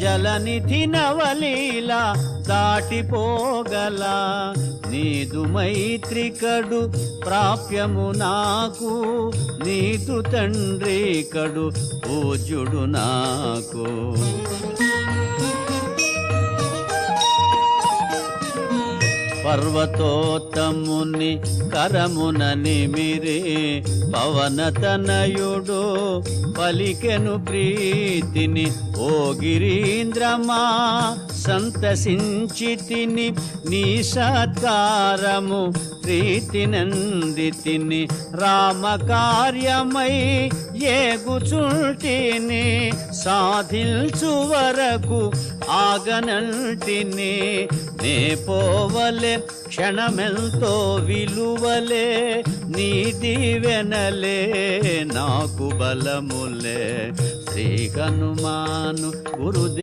జలనిధి నవలీల దాటిపోగల. నీదు మైత్రికడు ప్రాప్యము నాకు. నీదు తండ్రి కడు పూజ్యుడు నాకు. పర్వతోత్తముని కరమున నిమిరే పవనతనయుడు పలికెను ప్రీతిని. ఓ గిరీంద్రమా సంతసించి తిని నీ సత్కారము ప్రీతి రామకార్యమై రామ కార్యమై ఏగుచుంటిని సాధించు వరకు ఆగనంటిని. నే పోవలే క్షణమెంతో విలువలే నీ దీవెనలే నాకు బలములే. శ్రీ హనుమాను గురుదే